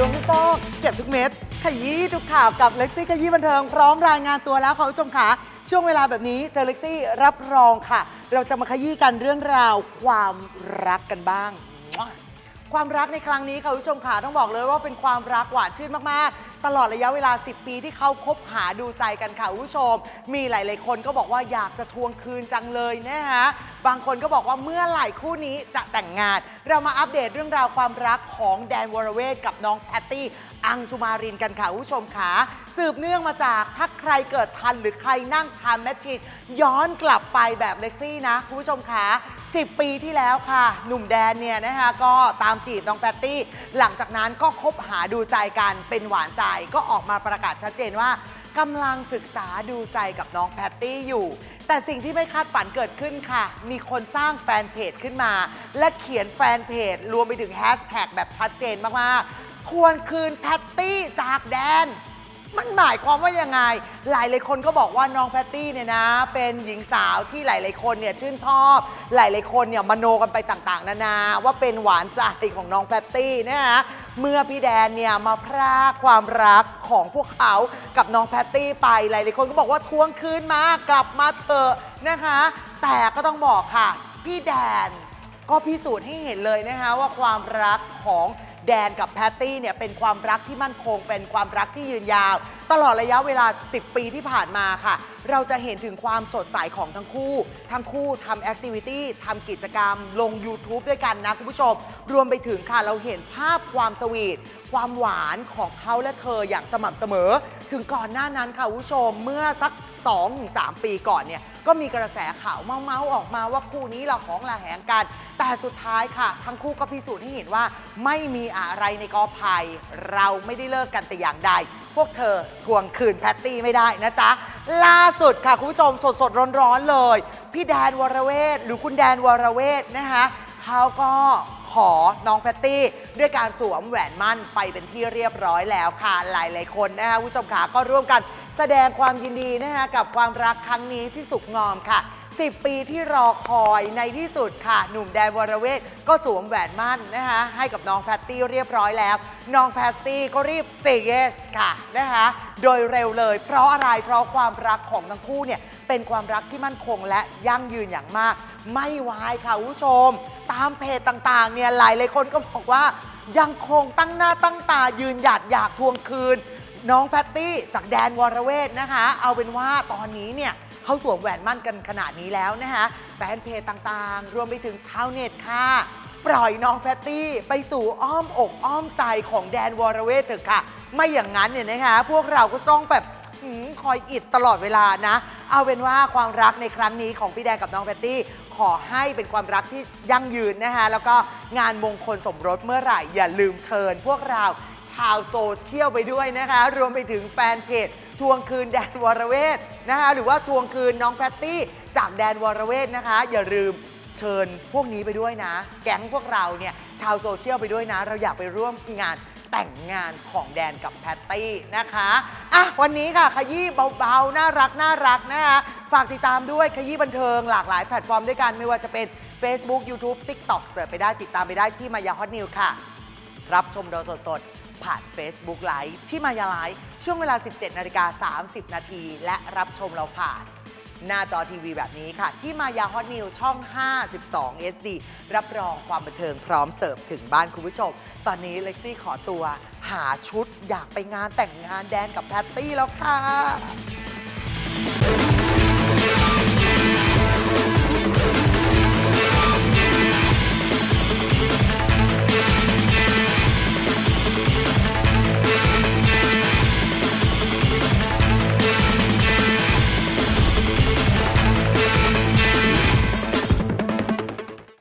ทุกเม็ดขยี้ทุกข่าวกับเล็กซี่ขยี้บันเทิงพร้อมรายงานตัวแล้วค่ะคุณผู้ชมค่ะช่วงเวลาแบบนี้เจอเล็กซี่รับรองค่ะ เราจะมาขยี้กันเรื่องราวความรักกันบ้าง ความรักในครั้งนี้ค่ะคุณผู้ชมค่ะต้องบอกเลยว่าเป็นความรักหวานชื่นมากๆ ตลอดระยะเวลา 10 ปีที่เขาคบหาดูใจกันค่ะคุณผู้ชม มีหลาย ๆ คนก็บอกว่าอยากจะทวงคืนจังเลยนะฮะบางคนก็บอกว่าเมื่อไหร่คู่นี้จะแต่งงาน เรามาอัปเดตเรื่องราวความรักของแดนวรเวทกับน้องแพตตี้อังสุมารินกันค่ะคุณผู้ชมค่ะสืบเนื่องมาจากถ้าใครเกิดทันหรือใครนั่งทานแมชชีนย้อนกลับไปแบบเล็กซี่นะคุณผู้ชมค่ะ 10 ปีที่แล้วค่ะ หนุ่มแดนเนี่ยนะคะก็ตามจีบน้องแพตตี้ หลังจากนั้นก็คบหาดูใจกันเป็นหวานใจก็ออกมาประกาศชัดเจนว่ากำลังศึกษาดูใจกับน้องแพตตี้อยู่ แต่สิ่งที่ไม่คาดฝันเกิดขึ้นค่ะ มีคนสร้างแฟนเพจขึ้นมา และเขียนแฟนเพจ รวมไปถึงแฮชแท็กแบบชัดเจนมากๆ ควรคืนแพตตี้จากแดน มันหมายความว่ายังไง หลายหลายคนก็บอกว่าน้องแพตตี้เนี่ยนะ เป็นหญิงสาวที่หลายหลายๆคนเนี่ยชื่นชอบ หลายหลายๆคนเนี่ยมโนกันไปต่างๆ นานา ว่าเป็นหวานใจของน้องแพตตี้นะฮะเมื่อพี่แดนเนี่ยมาพรากความรักของพวกเขากับน้องแพตตี้ไปหลายหลายๆคนก็บอกว่าทวงคืนมากลับมาเถอะนะคะ แต่ก็ต้องบอกค่ะ พี่แดนก็พิสูจน์ให้เห็นเลยนะคะว่าความรักของ แดนกับแพตตี้เนี่ยเป็นความรักที่มั่นคง เป็นความรักที่ยืนยาว ตลอดระยะเวลา 10 ปีที่ผ่านมาค่ะ เราจะเห็นถึงความสดใสของทั้งคู่ ทั้งคู่ทำแอคทิวิตี้ทำกิจกรรม ลง YouTube ด้วยกันนะคุณผู้ชม รวมไปถึงค่ะเราเห็นภาพความสวีทความหวานของเขาและเธออย่างสม่ำเสมอ ถึงก่อนหน้านั้นค่ะคุณผู้ชมเมื่อสัก 2-3 ปีก่อนเนี่ย ก็มีกระแสข่าวเมาๆออกมาว่าคู่นี้เราของละแหงกัน แต่สุดท้ายค่ะ ทั้งคู่ก็พิสูจน์ให้เห็นว่า ไม่มีอะไรในกอไผ่เราไม่ได้เลิกกันแต่อย่างใด พวกเธอทวงคืนแพตตี้ไม่ได้นะจ๊ะ ล่าสุดค่ะ คุณผู้ชมสดสดๆร้อนๆเลย พี่แดนวรเวทหรือคุณแดนวรเวทนะคะเขาก็ขอน้องแพตตี้ด้วยการสวมแหวนมั่นไปเป็นที่เรียบร้อยแล้วค่ะ หลายๆคนนะคะคุณผู้ชมขาก็ร่วมกัน แสดงความยินดีนะคะกับความรักครั้งนี้ที่สุขงอมค่ะ 10 ปีที่รอคอยในที่สุดค่ะ หนุ่มแดนวรเวทก็สวมแหวนมั่นนะคะให้กับน้องแพตตี้เรียบร้อยแล้ว น้องแพตตี้ก็รีบเซเยสค่ะนะคะโดยเร็วเลย เพราะอะไรเพราะความรักของทั้งคู่เนี่ยเป็นความรักที่มั่นคงและยั่งยืนอย่างมาก ไม่วายค่ะคุณผู้ชม ตามเพจต่างๆเนี่ยหลายหลายคนก็บอกว่ายังคงตั้งหน้าตั้งตายืนหยัดอยากทวงคืน น้องแพตตี้จากแดนวรเวทนะคะ เอาเป็นว่าตอนนี้เนี่ยเขาสวมแหวนมั่นกันขนาดนี้แล้วนะคะแฟนเพจต่างๆ รวมไปถึงชาวเน็ตค่ะ ปล่อยน้องแพตตี้ไปสู่อ้อมอกอ้อมใจของแดนวรเวทเถอะค่ะ ไม่อย่างนั้นเนี่ยนะคะ พวกเราก็ต้องแบบหืมคอยอิดตลอดเวลานะ เอาเป็นว่าความรักในครั้งนี้ของพี่แดนกับน้องแพตตี้ ขอให้เป็นความรักที่ยั่งยืนนะคะ แล้วก็งานมงคลสมรสเมื่อไหร่ อย่าลืมเชิญพวกเรา ชาวโซเชียลไปด้วยนะคะ รวมไปถึงแฟนเพจทวงคืนแดนวรเวทนะคะ หรือว่าทวงคืนน้องแพตตี้จากแดนวรเวทนะคะ อย่าลืมเชิญพวกนี้ไปด้วยนะ แก๊งพวกเราเนี่ยชาวโซเชียลไปด้วยนะ เราอยากไปร่วมงานแต่งงานของแดนกับแพตตี้นะคะอะวันนี้ค่ะขยี้เบาๆ น่ารักน่ารักนะคะฝากติดตามด้วยขยี้บันเทิงหลากหลายแพลตฟอร์มด้วยกันไม่ว่าจะเป็น Facebook YouTube TikTok เสิร์ชไปได้ติดตามไปได้ที่มายาฮอตนิวค่ะ รับชมเราสดๆ ผ่าน Facebook Live ที่มายาไลฟ์ช่วงเวลา 17นาฬิกา30 นาที และรับชมเราผ่าน หน้าจอทีวีแบบนี้ค่ะ ที่มายาฮอตนิวช่อง 52 SD รับรองความบันเทิงพร้อมเสิร์ฟถึงบ้านคุณผู้ชม ตอนนี้เล็กซี่ขอตัว หาชุดอยากไปงานแต่งงานแดนกับแพตตี้แล้วค่ะ